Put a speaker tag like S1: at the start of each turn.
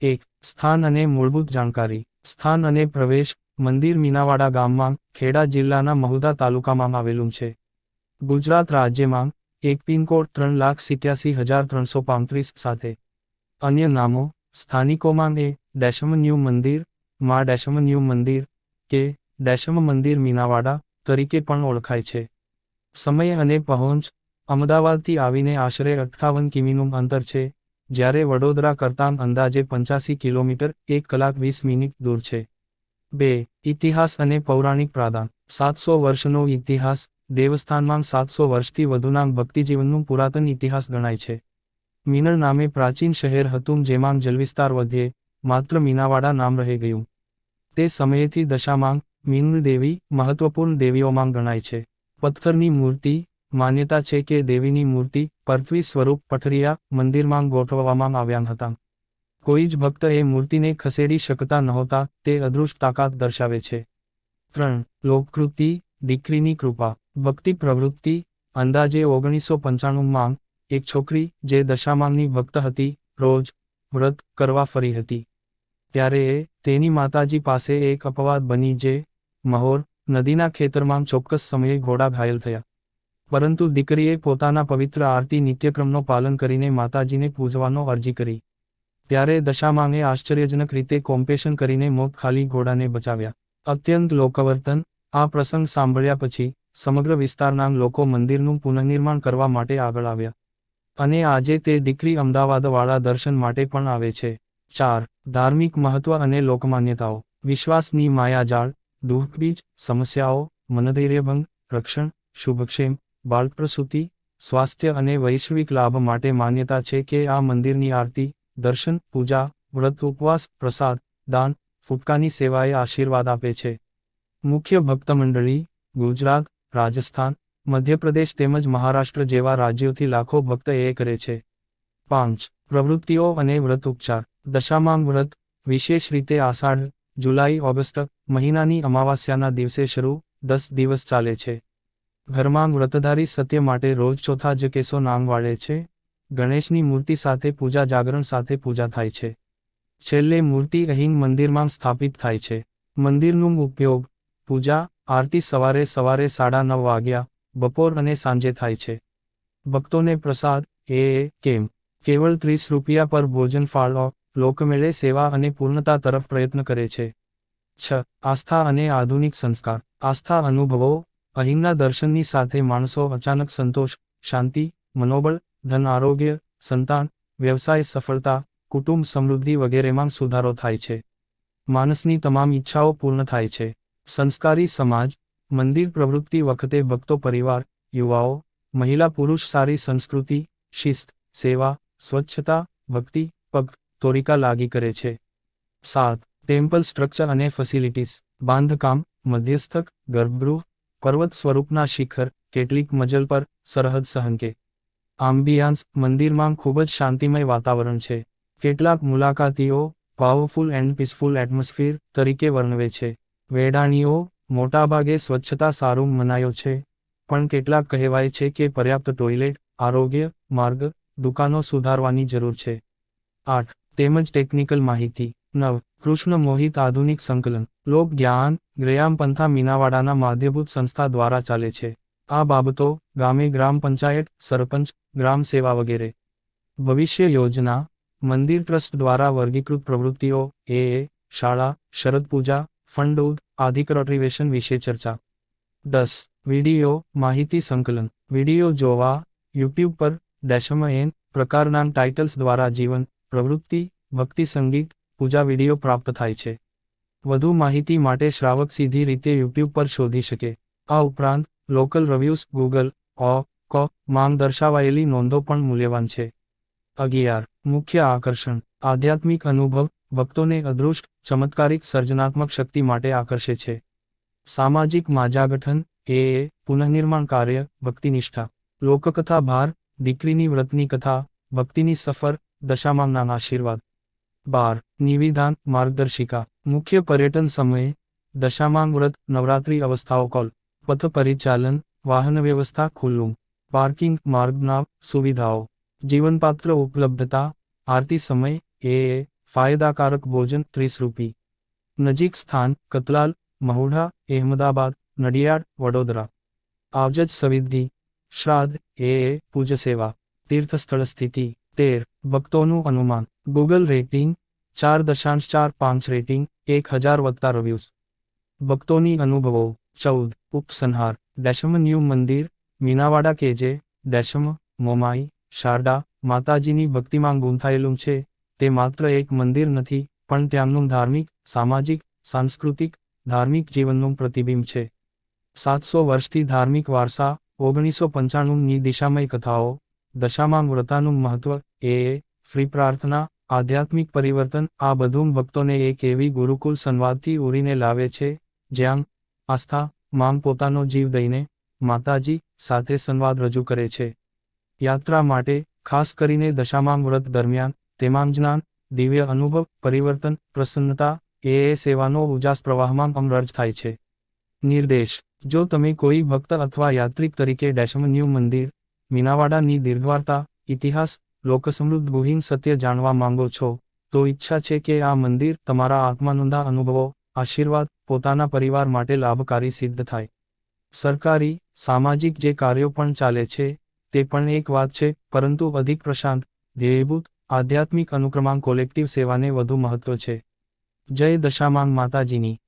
S1: એક, સ્થાન અને મૂળભૂત જાણકારી. સ્થાન અને પ્રવેશ, મંદિર મીનાવાડા ગામમાં, ખેડા જિલ્લાના મહુધા તાલુકામાં આવેલું છે. ગુજરાત રાજ્યમાં, એક પિનકોડ ત્રણ લાખ સિત્યાસી હજાર ત્રણસો પાંત્રીસ સાથે. અન્ય નામો, સ્થાનિકોમાં એ, ડેશમન્યુ મંદિર, મા ડેશમન્યુ મંદિર, કે, ડેશમ મંદિર મીનાવાડા, તરીકે પણ ઓળખાય છે. સમય અને પહોંચ, અમદાવાદથી આવીને આશરે અઠ્ઠાવન કિમીનું અંતર છે જ્યારે વડોદરા કરતાં અંદાજે પંચ્યાસી કિલોમીટર, એક કલાક વીસ મિનિટ દૂર છે. બે, ઇતિહાસ અને પૌરાણિક પ્રાદાન સાતસો વર્ષનો ઇતિહાસ, દેવસ્થાનમાં સાતસો વર્ષથી વધુના ભક્તિજીવનનું પુરાતન ઇતિહાસ ગણાય છે. મીનળ નામે પ્રાચીન શહેર હતું જેમાં જલવિસ્તાર વધે, માત્ર મીનાવાડા નામ રહી ગયું. તે સમયેથી દશામાંગ મીન દેવી મહત્વપૂર્ણ દેવીઓમાં ગણાય છે. પથ્થરની મૂર્તિ માન્યતા છે કે દેવીની મૂર્તિ પૃથ્વી સ્વરૂપ પઠરિયા મંદિરમાં ગોઠવવામાં આવ્યા હતા. કોઈ જ ભક્ત એ મૂર્તિને ખસેડી શકતા નહોતા, તે અદૃશ્ય તાકાત દર્શાવે છે. ત્રણ, લોકકૃતિ, દીકરીની કૃપા, ભક્તિ પ્રવૃત્તિ, અંદાજે ઓગણીસો પંચાણુંમાં એક છોકરી જે દશામાંગની ભક્ત હતી, રોજ વ્રત કરવા ફરી હતી. ત્યારે એ તેની માતાજી પાસે એક અપવાદ બની જે મહોર નદીના ખેતરમાં ચોક્કસ સમયે ઘોડા ઘાયલ થયા. પરંતુ દીકરીએ પોતાના પવિત્ર આરતી નિત્યક્રમનો પાલન કરીને માતાજીને પૂજવાનો અરજી કરી. ત્યારે દશામાંગે આશ્ચર્યજનક રીતે કોમ્પેશન કરીને મોત ખાલી ઘોડાને બચાવ્યા. અત્યંત લોકવર્તન, આ પ્રસંગ સાંભળ્યા પછી, સમગ્ર વિસ્તારના લોકો મંદિરનું પુનઃનિર્માણ કરવા માટે આગળ આવ્યા. અને આજે તે દીકરી અમદાવાદવાળા દર્શન માટે પણ આવે છે. ચાર, ધાર્મિક મહત્વ અને લોકમાન્યતાઓ. વિશ્વાસની માયાજાળ, દુઃખબીજ, સમસ્યાઓ, મનધૈર્યભંગ, રક્ષણ, શુભક્ષેમ બાળપ્રસૂતિ, સ્વાસ્થ્ય અને વૈશ્વિક લાભ માટે માન્યતા છે કે આ મંદિરની આરતી, દર્શન, પૂજા, વ્રત, ઉપવાસ, પ્રસાદ, દાન, ફૂટકાની સેવાએ આશીર્વાદ આપે છે. મુખ્ય ભક્ત મંડળી ગુજરાત, રાજસ્થાન, મધ્યપ્રદેશ તેમજ મહારાષ્ટ્ર જેવા રાજ્યોથી લાખો ભક્ત એ કરે છે. પાંચ, પ્રવૃત્તિઓ અને વ્રત ઉપચાર. દશામાંગ વ્રત, વિશેષ રીતે આષાઢ, જુલાઈ, ઓગસ્ટ મહિનાની અમાવાસ્યાના દિવસે શરૂ, દસ દિવસ ચાલે છે. ઘરમાં વ્રતધારી સત્ય માટે રોજ ચોથા જ કેસો નામ વાળે છે, ગણેશની મૂર્તિ સાથે પૂજા જાગરણ સાથે પૂજા થાય છે. છેલ્લે મૂર્તિ અહીં મંદિરમાં સ્થાપિત થાય છે. મંદિરનું ઉપયોગ પૂજા, આરતી સવારે સવારે સાડા નવ વાગ્યા, બપોર અને સાંજે થાય છે. ભક્તોને પ્રસાદ, એ કેમ? કેવળ ત્રીસ રૂપિયા પર ભોજન ફાળો, લોકમેળે સેવા અને પૂર્ણતા તરફ પ્રયત્ન કરે છે. છ, આસ્થા અને આધુનિક સંસ્કાર. આસ્થા અનુભવો અહીંના દર્શનની સાથે માણસો અચાનક સંતોષ, શાંતિ, મનોબળ, ધન, આરોગ્ય, સંતાન, વ્યવસાય, સફળતા, કુટુંબ, સમૃદ્ધિ વગેરેમાં સુધારો થાય છે. માણસની તમામ ઈચ્છાઓ પૂર્ણ થાય છે. સંસ્કારી સમાજ, મંદિર પ્રવૃત્તિ વખતે ભક્તો પરિવાર, યુવાઓ, મહિલા પુરુષ સારી સંસ્કૃતિ, શિસ્ત, સેવા, સ્વચ્છતા, ભક્તિ, પગ, તોરિકા લાગી કરે છે. સાત, ટેમ્પલ સ્ટ્રક્ચર અને ફેસિલિટીઝ, બાંધકામ મધ્યસ્થક ગર્ભગૃહ પર્વત સ્વરૂપના શિખર, કેટલીક મજલ પર, સરહદ સહંકે આમ્બિયાન્સ મંદિરમાં ખૂબ જ શાંતિમય વાતાવરણ છે. કેટલાક મુલાકાતીઓ પાવરફુલ એન્ડ પીસફુલ એટમોસ્ફિયર તરીકે વર્ણવે છે. વેડાણીઓ મોટાભાગે સ્વચ્છતા સારું મનાયો છે. પણ કેટલાક કહેવાય છે કે પર્યાપ્ત ટોયલેટ આરોગ્ય, માર્ગ, દુકાનો સુધારવાની જરૂર છે. આઠ, તેમજ ટેકનિકલ માહિતી. નવ, કૃષ્ણ મોહિત આધુનિક સંકલન. લોક જ્ઞાન ગ્રેયામ પંથા મીનાવાડાના માધ્યભૂત સંસ્થા દ્વારા ચાલે છે. આ બાબતો ગામે ગ્રામ પંચાયત, સરપંચ, ગ્રામ સેવા વગેરે. ભવિષ્ય યોજના, મંદિર ટ્રસ્ટ દ્વારા વર્ગીકૃત પ્રવૃત્તિઓ, એ એ, શાળા, શરદ પૂજા, ફંડ આધિકરોટ્રિવેશન વિશે ચર્ચા. દસ, વીડિયો, માહિતી સંકલન. વીડિયો જોવા, યુટ્યુબ પર, ડેશમ એન, પ્રકારના ટાઇટલ્સ દ્વારા જીવન, પ્રવૃત્તિ, ભક્તિ સંગીત, પૂજા વીડિયો પ્રાપ્ત થાય છે. વધુ માહિતી માટે શ્રાવક સીધી રીતે યુટ્યુબ પર શોધી શકે. આ ઉપરાંત લોકલ રિવ્યુઝ ગૂગલ ઓ ક, માંગ દર્શાવાયેલી નોંધો પણ મૂલ્યવાન છે. અગિયાર, મુખ્ય આકર્ષણ. આધ્યાત્મિક અનુભવ, ભક્તોને અદૃષ્ટ, ચમત્કારિક, સર્જનાત્મક શક્તિ માટે આકર્ષે છે. સામાજિક માજાગઠન, એ એ, પુનઃનિર્માણ કાર્ય, ભક્તિનિષ્ઠા. લોકકથા ભાર, દીકરીની વ્રતની કથા, ભક્તિની સફર દશામાંગના આશીર્વાદ. બાર નિવિધાન માર્ગદર્શિકા મુખ્ય પર્યટન સમયે દશામાંગ વ્રત નવરાત્રી અવસ્થાઓ કોલ પથ પરિચાલન વાહન વ્યવસ્થા ખુલ્લું પાર્કિંગ માર્ગના સુવિધાઓ જીવનપાત્ર ઉપલબ્ધતા આરતી સમય એ એ ફાયદાકારક ભોજન ત્રીસ રૂપી નજીક સ્થાન કતલાલ મહુઢા અહેમદાબાદ નડિયાદ વડોદરા આવજત સવિધિ શ્રાદ્ધ એ એ પૂજ સેવા તીર્થસ્થળ સ્થિતિ તેર, ભક્તોનું અનુમાન. ગૂગલ રેટિંગ ચાર દશાંશ ચાર પાંચ રેટિંગ એક હજાર વત્તા રવ્યુઝ ભક્તોની અનુભવો. ચૌદ, ઉપસંહાર. ડેશમ ન્યૂ મંદિર, મીનાવાડા કેજે. ડેશમ મોમાઈ શારડા માતાજીની ભક્તિમાં ગૂંથાયેલું છે. તે માત્ર એક મંદિર નથી, પણ ત્યાંનું ધાર્મિક, સામાજિક, સાંસ્કૃતિક, ધાર્મિક જીવનનું પ્રતિબિંબ છે. સાતસો વર્ષથી ધાર્મિક વારસા, ઓગણીસો પંચાણુંની દિશામય કથાઓ દશામાંગ વ્રતાનું મહત્વ, એ ફ્રી પ્રાર્થના, આધ્યાત્મિક પરિવર્તન, આ બધું ભક્તોને એક એવી ગુરુકુલ સંવાદથી ઉરીને લાવે છે, જ્યાં, આસ્થા માંગ પોતાનો જીવ દઈને, માતાજી, સાથે સંવાદ રજૂ કરે છે. યાત્રા માટે, ખાસ કરીને દશામાંગ વ્રત દરમિયાન, તેમાં જ્ઞાન, દિવ્ય અનુભવ, પરિવર્તન, પ્રસન્નતા, એ એ સેવાનો ઉજાસ પ્રવાહમાં અમરજ થાય છે. નિર્દેશ, જો તમે કોઈ ભક્ત અથવા યાત્રિક તરીકે ડેશમ ન્યૂ મંદિર મીનાવાડાની દીર્ઘવાર્તા, ઇતિહાસ, લોકસમૃદ્ધ ગુહિન સત્ય જાણવા માંગો છો, તો ઈચ્છા છે કે આ મંદિર તમારા આત્માનુંદા અનુભવો, આશીર્વાદ, પોતાના પરિવાર માટે લાભકારી સિદ્ધ થાય. સરકારી, સામાજિક જે કાર્યો પણ ચાલે છે, તે પણ એક વાત છે, પરંતુ અધિક પ્રશાંત, ધ્યેયભૂત, આધ્યાત્મિક અનુક્રમાંક કોલેક્ટિવ સેવાને વધુ મહત્વ છે. જય દશામાંગ માતાજીની.